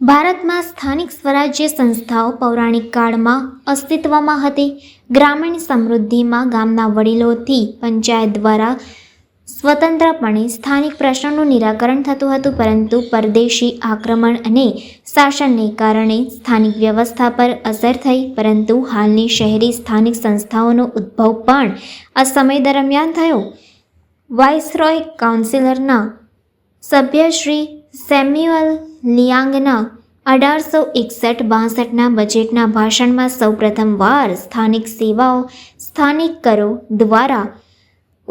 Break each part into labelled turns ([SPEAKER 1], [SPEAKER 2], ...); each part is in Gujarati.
[SPEAKER 1] ભારતમાં સ્થાનિક સ્વરાજ્ય સંસ્થાઓ પૌરાણિક કાળમાં અસ્તિત્વમાં હતી. ગ્રામીણ સમૃદ્ધિમાં ગામના વડીલોથી પંચાયત દ્વારા સ્વતંત્રપણે સ્થાનિક પ્રશ્નોનું નિરાકરણ થતું હતું, પરંતુ પરદેશી આક્રમણ અને શાસનને કારણે સ્થાનિક વ્યવસ્થા પર અસર થઈ, પરંતુ હાલની શહેરી સ્થાનિક સંસ્થાઓનો ઉદ્ભવ પણ આ સમય દરમિયાન થયો. વાઇસરોય કાઉન્સિલરના સભ્ય શ્રી સેમ્યુઅલ લિયાંગના અઢારસો એકસઠ બાસઠના બજેટના ભાષણમાં સૌપ્રથમ વાર સ્થાનિક સેવાઓ સ્થાનિક કરો દ્વારા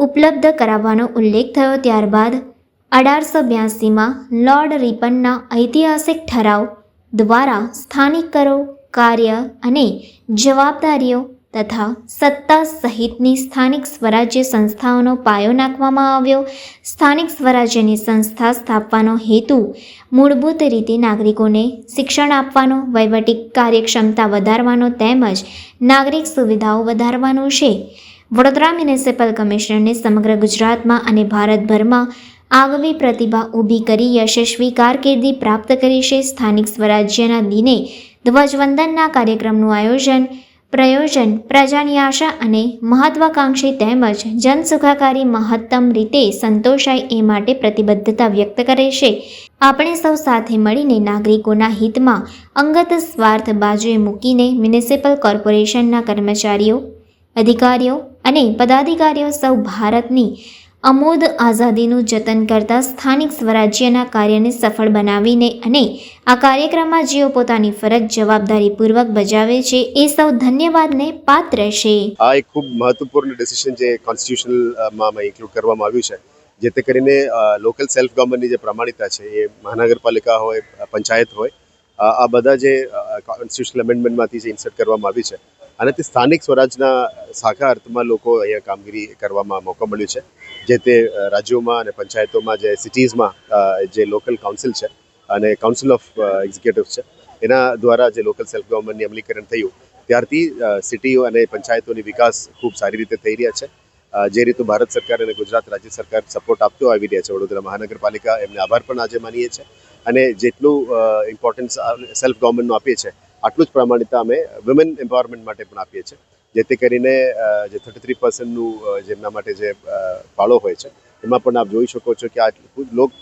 [SPEAKER 1] ઉપલબ્ધ કરાવવાનો ઉલ્લેખ થયો ત્યારબાદ અઢારસો બ્યાસીમાં લોર્ડ રિપનના ઐતિહાસિક ઠરાવ દ્વારા સ્થાનિક કરો, કાર્ય અને જવાબદારીઓ તથા સત્તા સહિતની સ્થાનિક સ્વરાજ્ય સંસ્થાઓનો પાયો નાખવામાં આવ્યો. સ્થાનિક સ્વરાજ્યની સંસ્થા સ્થાપવાનો હેતુ મૂળભૂત રીતે નાગરિકોને શિક્ષણ આપવાનો, વહીવટી કાર્યક્ષમતા વધારવાનો તેમજ નાગરિક સુવિધાઓ વધારવાનો છે. વડોદરા મ્યુનિસિપલ કમિશનરને સમગ્ર ગુજરાતમાં અને ભારતભરમાં આગવી પ્રતિભા ઊભી કરી યશસ્વી કારકિર્દી પ્રાપ્ત કરી છે. સ્થાનિક સ્વરાજ્યના દિને ધ્વજવંદનના કાર્યક્રમનું આયોજન, પ્રયોજન, પ્રજાની આશા અને મહત્વાકાંક્ષી તેમજ જનસુખાકારી મહત્તમ રીતે સંતોષાય એ માટે પ્રતિબદ્ધતા વ્યક્ત કરે છે. આપણે સૌ સાથે મળીને નાગરિકોના હિતમાં અંગત સ્વાર્થ બાજુએ મૂકીને મ્યુનિસિપલ કોર્પોરેશનના કર્મચારીઓ, અધિકારીઓ અને પદાધિકારીઓ સૌ ભારતની અમોદ આઝાદીનું જતન કરતા સ્થાનિક સ્વરાજ્યના કાર્યને સફળ બનાવીને અને આ કાર્યક્રમમાં જેઓ પોતાની ફરજ જવાબદારીપૂર્વક બજાવે છે, એ સૌ ધન્યવાદને પાત્ર છે.
[SPEAKER 2] આ એક ખૂબ મહત્વપૂર્ણ ડિસિઝન જે કોન્સ્ટિટ્યુશનલમાં ઇન્ક્લુડ કરવામાં આવ્યું છે, જેથી કરીને લોકલ સેલ્ફ ગવર્મેન્ટની જે પ્રમાણિકતા છે, એ મહાનગરપાલિકા હોય, પંચાયત હોય આ બધા જે કોન્સ્ટિટ્યુશનલ અમેન્ડમેન્ટમાંથી જે ઇન્સર્ટ કરવામાં આવી છે અને તે સ્થાનિક સ્વરાજના સાખા અર્થમાં લોકો અહીંયા કામગીરી કરવામાં મોકો મળ્યો છે. જે તે રાજ્યોમાં અને પંચાયતોમાં જે સિટીઝમાં જે લોકલ કાઉન્સિલ છે અને કાઉન્સિલ ઓફ એક્ઝિક્યુટિવ છે, એના દ્વારા જે લોકલ સેલ્ફ ગવર્મેન્ટની અમલીકરણ થયું, ત્યારથી સિટીઓ અને પંચાયતોની વિકાસ ખૂબ સારી રીતે થઈ રહ્યા છે. જે રીતનું ભારત સરકાર અને ગુજરાત રાજ્ય સરકાર સપોર્ટ આપતો આવી રહ્યા છે, વડોદરા મહાનગરપાલિકા એમને આભાર પણ આજે માનીએ છીએ અને જેટલું ઇમ્પોર્ટન્સ સેલ્ફ ગવર્મેન્ટનું આપીએ છીએ આટલું જ પ્રમાણિકતા અમે વિમેન એમ્પાવરમેન્ટ માટે પણ આપીએ છીએ. જેથી કરીને જે થર્ટી થ્રી પર્સન્ટનું જેમના માટે જે ફાળો હોય છે, એમાં પણ આપ જોઈ શકો છો કે આ લોક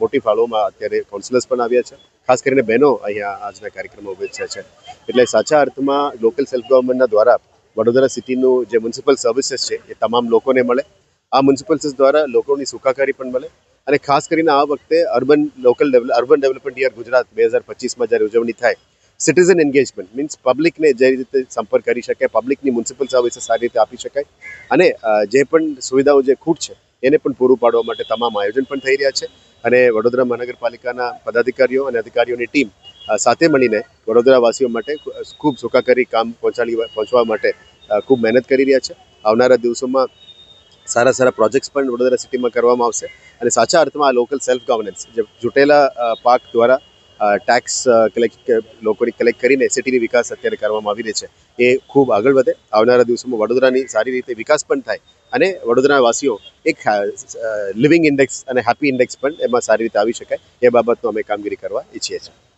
[SPEAKER 2] મોટી ફાળોમાં અત્યારે કાઉન્સિલર્સ પણ આવ્યા છે. ખાસ કરીને બહેનો અહીંયા આજના કાર્યક્રમમાં ઉભેચ્યા છે. એટલે સાચા અર્થમાં લોકલ સેલ્ફ ગવર્મેન્ટના દ્વારા વડોદરા સિટીનું જે મ્યુનિસિપલ સર્વિસીસ છે, એ તમામ લોકોને મળે. આ મ્યુનિસિપલ સર્વિસ દ્વારા લોકોની સુખાકારી પણ મળે. અને ખાસ કરીને આ વખતે urban local urban development year Gujarat બે હજાર પચીસમાં જ્યારે ઉજવણી થાય સિટીઝન એન્ગેજમેન્ટ મીન્સ પબ્લિકને જે રીતે સંપર્ક કરી શકાય પબ્લિકની મ્યુનિસિપલ સર્વિસ સારી રીતે આપી શકાય. અને જે પણ સુવિધાઓ જે ખૂટ છે, એને પણ પૂરું પાડવા માટે તમામ આયોજન પણ થઈ રહ્યા છે. અને વડોદરા મહાનગરપાલિકાના પદાધિકારીઓ અને અધિકારીઓની ટીમ સાથે મળીને વડોદરાવાસીઓ માટે ખૂબ સુખાકારી કામ પહોંચાડી, પહોંચવા માટે ખૂબ મહેનત કરી રહ્યા છે. આવનારા દિવસોમાં સારા સારા પ્રોજેક્ટ્સ પણ વડોદરા સિટીમાં કરવામાં આવશે. અને સાચા અર્થમાં આ લોકલ સેલ્ફ ગવર્નન્સ જે જૂટેલા પાક દ્વારા ટેક્સ કલેક્ટ લોકોની કલેક્ટ કરીને સિટીની વિકાસ અત્યારે કરવામાં આવી રહી છે. એ ખૂબ આગળ વધે. આવનારા દિવસોમાં વડોદરાની સારી રીતે વિકાસ પણ થાય અને વડોદરાવાસીઓ એક લિવિંગ ઇન્ડેક્સ અને હેપી ઇન્ડેક્સ પણ એમાં સારી રીતે આવી શકાય. એ બાબતનું અમે કામગીરી કરવા ઈચ્છીએ છીએ.